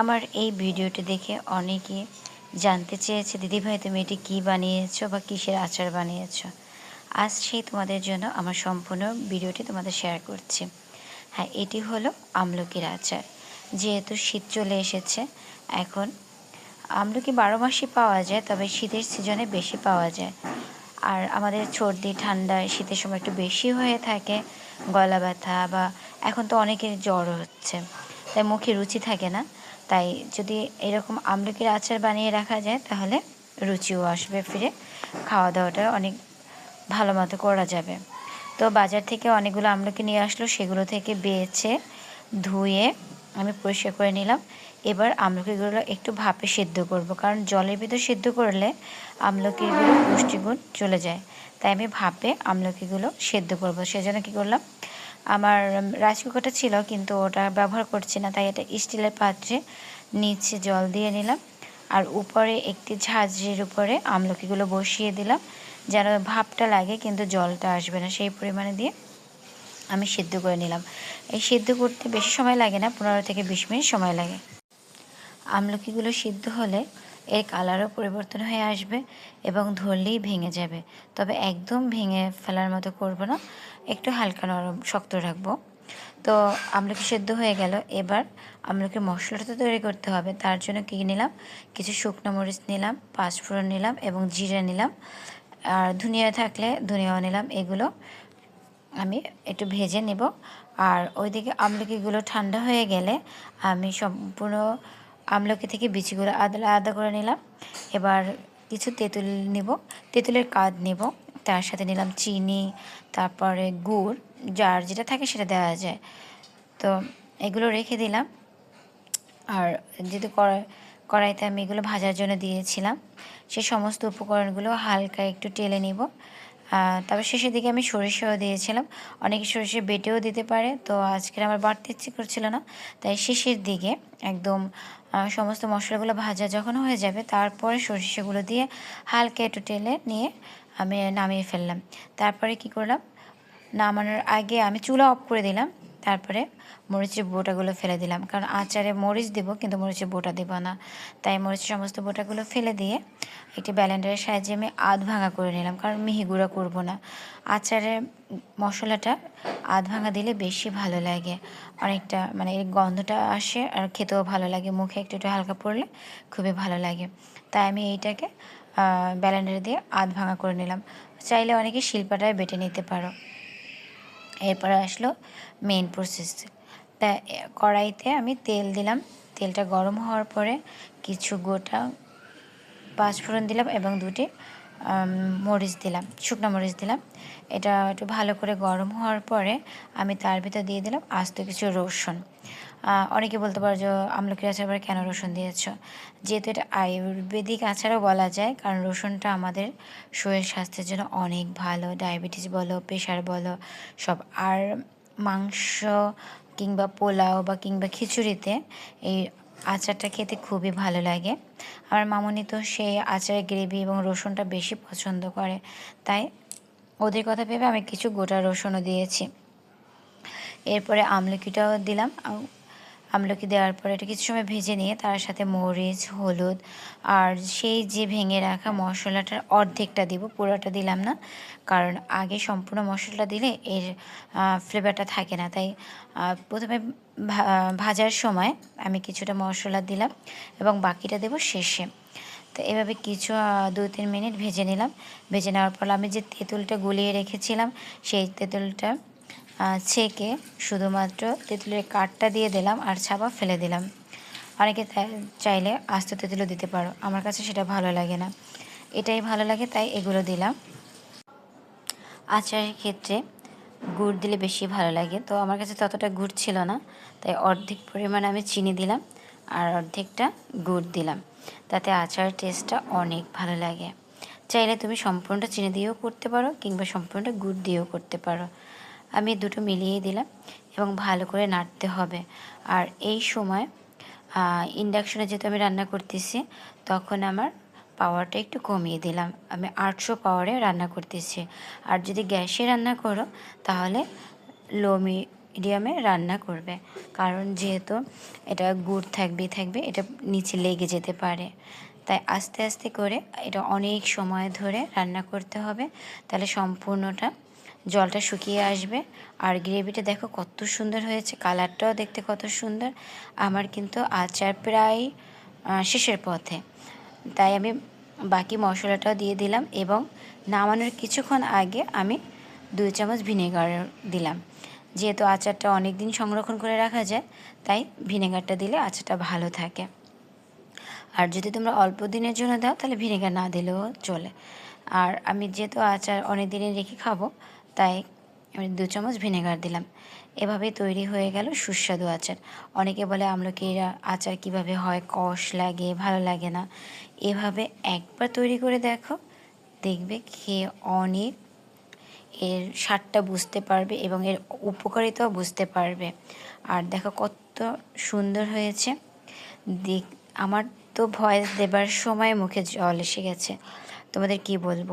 আমার এই ভিডিওটি দেখে অনেকে জানতে চেয়েছে, দিদিভাই, তুমি এটি কী বানিয়েছো বা কিসের আচার বানিয়েছো? আজ সেই তোমাদের জন্য আমার সম্পূর্ণ ভিডিওটি তোমাদের শেয়ার করছি। হ্যাঁ এটি হলো আমলকির আচার। যেহেতু শীত চলে এসেছে, এখন আমলকি বারো মাসই পাওয়া যায়, তবে শীতের সিজনে বেশি পাওয়া যায়। আর আমাদের সর্দি, ঠান্ডা শীতের সময় একটু বেশি হয়ে থাকে গলা ব্যথা বা এখন তো অনেকের জ্বর হচ্ছে, তাই মুখে রুচি থাকে না। তাই যদি এরকম আমলকির আচার বানিয়ে রাখা যায়, তাহলে রুচিও আসবে ফিরে। খাওয়া দাওয়াটা অনেক ভালো মতো করা যাবে। তো বাজার থেকে অনেকগুলো আমলকি নিয়ে আসলো, সেগুলো থেকে বেছে, ধুয়ে আমি পরিষ্কার করে নিলাম। এবার আমলকিগুলো একটু ভাপে সিদ্ধ করব, কারণ জলের ভিতর সিদ্ধ করলে আমলকিগুলো পুষ্টিগুণ চলে যায়। তাই আমি ভাপে আমলকিগুলো সেদ্ধ করব। সেজন্য কী করলাম? আমার রাইস কুকারটা ছিল, কিন্তু ওটা ব্যবহার করছি না, তাই এটা স্টিলের পাত্রে নিচে জল দিয়ে নিলাম। আর উপরে একটি ঝাঁঝরির উপরে আমলকিগুলো বসিয়ে দিলাম, যেন ভাপটা লাগে, কিন্তু জলটা আসবে না। সেই পরিমাণে দিয়ে আমি সিদ্ধ করে নিলাম। এই সিদ্ধ করতে বেশি সময় লাগে না, পনেরো থেকে বিশ মিনিট সময় লাগে। আমলকিগুলো সিদ্ধ হলে এর কালারও পরিবর্তন হয়ে আসবে এবং ধরলেই ভেঙে যাবে। তবে একদম ভেঙে ফেলার মতো করব না, একটু হালকা নরম, শক্ত রাখব। তো আমলকি সেদ্ধ হয়ে গেল। এবার আমলকি মশলাটা তো তৈরি করতে হবে, তার জন্য কী নিলাম? কিছু শুকনো মরিচ নিলাম পাঁচফোড়ন নিলাম এবং জিরা নিলাম। আর ধনিয়া থাকলে ধনিয়াও নিলাম, এগুলো আমি একটু ভেজে নেব। আর ওইদিকে আমলকিগুলো ঠান্ডা হয়ে গেলে আমি সম্পূর্ণ আমলকি থেকে বিচিগুলো আদা আলাদা করে নিলাম। এবার কিছু তেঁতুল নেব। তেঁতুলের কাদ নেব। তার সাথে নিলাম চিনি, তারপরে গুড়, যার যেটা থাকে সেটা দেওয়া যায়। তো এগুলো রেখে দিলাম। আর যেহেতু কড়াই কড়াইতে আমি এগুলো ভাজার জন্য দিয়েছিলাম, সে সমস্ত উপকরণগুলো হালকা একটু টেলে নিব। তারপর শেষের দিকে আমি সরিষাও দিয়েছিলাম। অনেকে সরিষা বেটেও দিতে পারে, তো আজকের আমার বাড়তে ইচ্ছে করছিল না। তাই শেষের দিকে একদম সমস্ত মশলাগুলো ভাজা যখন হয়ে যাবে, তারপরে সরিষাগুলো দিয়ে হালকা একটু টেলে নিয়ে আমি নামিয়ে ফেললাম। তারপরে কি করলাম, নামানোর আগে আমি চুলা অফ করে দিলাম। তারপরে মরিচের বোটাগুলো ফেলে দিলাম। কারণ আচারে মরিচ দেব, কিন্তু মরিচের বোটা দেবো না। তাই মরিচের সমস্ত বোটাগুলো ফেলে দিয়ে একটি ব্যালেন্ডারের সাহায্যে আমি আধ ভাঙা করে নিলাম, কারণ মিহি গুঁড়া করব না। আচারে মশলাটা আধ ভাঙা দিলে বেশি ভালো লাগে। অনেকটা মানে এর গন্ধটা আসে আর খেতেও ভালো লাগে। মুখে একটু একটু হালকা পড়লে খুবই ভালো লাগে। তাই আমি এইটাকে ব্যালেন্ডারে দিয়ে আধ ভাঙা করে নিলাম। চাইলে অনেকে শিল্পাটায় বেটে নিতে পারো। এরপরে আসলো মেন প্রসেস তা কড়াইতে আমি তেল দিলাম। তেলটা গরম হওয়ার পরে কিছু গোটা পাঁচফোড়ন দিলাম এবং দুটি মরিচ দিলাম, শুকনো মরিচ দিলাম। এটা একটু ভালো করে গরম হওয়ার পরে আমি তার ভিতর দিয়ে দিলাম আস্ত কিছু রসুন। অনেকে বলতে পারো যে আমলকির আচার কেন রসুন দিয়েছ? যেহেতু এটা আয়ুর্বেদিক আচারও বলা যায়, কারণ রসুনটা আমাদের শরীর স্বাস্থ্যের জন্য অনেক ভালো, ডায়াবেটিস বলো, প্রেশার বলো, সব। আর মাংস কিংবা পোলাও বা কিংবা খিচুড়িতে এই আচারটা খেতে খুবই ভালো লাগে। আমার মামনি তো সেই আচারের গ্রেভি এবং রসুনটা বেশি পছন্দ করে, তাই ওদের কথা ভেবে আমি কিছু গোটা রসুনও দিয়েছি। এরপরে আমলকিটাও দিলাম। আমলকি দেওয়ার পরে এটা কিছু সময় ভেজে নিয়ে তার সাথে মরিচ, হলুদ আর সেই যে ভেঙে রাখা মশলাটার অর্ধেকটা দিব, পুরোটা দিলাম না। কারণ আগে সম্পূর্ণ মশলাটা দিলে এর ফ্লেভারটা থাকে না। তাই প্রথমে ভাজার সময় আমি কিছুটা মশলা দিলাম এবং বাকিটা দেব শেষে। তো এভাবে কিছু দু তিন মিনিট ভেজে নিলাম। ভেজে নেওয়ার পর আমি যে তেঁতুলটা গুলিয়ে রেখেছিলাম, সেই তেঁতুলটা ছেঁকে শুধুমাত্র তেঁতুলের কাঠটা দিয়ে দিলাম আর ছাপা ফেলে দিলাম। অনেকে চাইলে আস্ত তেঁতুলও দিতে পারো। আমার কাছে সেটা ভালো লাগে না। এটাই ভালো লাগে, তাই এগুলো দিলাম। আচারের ক্ষেত্রে গুড় দিলে বেশি ভালো লাগে। তো আমার কাছে ততটা গুড় ছিল না, তাই অর্ধেক পরিমাণে আমি চিনি দিলাম আর অর্ধেকটা গুড় দিলাম। তাতে আচারের টেস্টটা অনেক ভালো লাগে। চাইলে তুমি সম্পূর্ণটা চিনি দিয়েও করতে পারো কিংবা সম্পূর্ণটা গুড় দিয়েও করতে পারো। আমি দুটো মিলিয়ে দিলাম এবং ভালো করে নাড়তে হবে। আর এই সময় ইন্ডাকশনে যেহেতু আমি রান্না করতেছি, তখন আমার পাওয়ারটা একটু কমিয়ে দিলাম। আমি আটশো পাওয়ারে রান্না করতেছি। আর যদি গ্যাসে রান্না করো, তাহলে লো মিডিয়ামে রান্না করবে। কারণ যেহেতু এটা গুড় থাকবে থাকবে, এটা নিচে লেগে যেতে পারে। তাই আস্তে আস্তে করে এটা অনেক সময় ধরে রান্না করতে হবে। তাহলে সম্পূর্ণটা জলটা শুকিয়ে আসবে। আর গ্রেভিটা দেখো কত সুন্দর হয়েছে, কালারটাও দেখতে কত সুন্দর। আমার কিন্তু আচার প্রায় শেষের পথে। তাই আমি বাকি মশলাটাও দিয়ে দিলাম এবং নামানোর কিছুক্ষণ আগে আমি দুই চামচ ভিনেগার দিলাম। যেহেতু আচারটা অনেক দিন সংরক্ষণ করে রাখা যায়, তাই ভিনেগারটা দিলে আচারটা ভালো থাকে। আর যদি তোমরা অল্প দিনের জন্য দাও, তাহলে ভিনেগার না দিলেও চলে। আর আমি যেহেতু আচার অনেক দিনে রেখে খাব তাই আমি দু চামচ ভিনেগার দিলাম। এভাবে তৈরি হয়ে গেল সুস্বাদু আচার। অনেকে বলে আমলকির আচার কীভাবে হয়, কষ লাগে, ভালো লাগে না। এভাবে একবার তৈরি করে দেখো, দেখবে খেয়ে অনেক এর স্বাদটা বুঝতে পারবে এবং এর উপকারিতাও বুঝতে পারবে। আর দেখো কত সুন্দর হয়েছে। দেখ, আমার তো ভয়েস দেবার সময় মুখে জল এসে গেছে। তোমাদের কি বলব?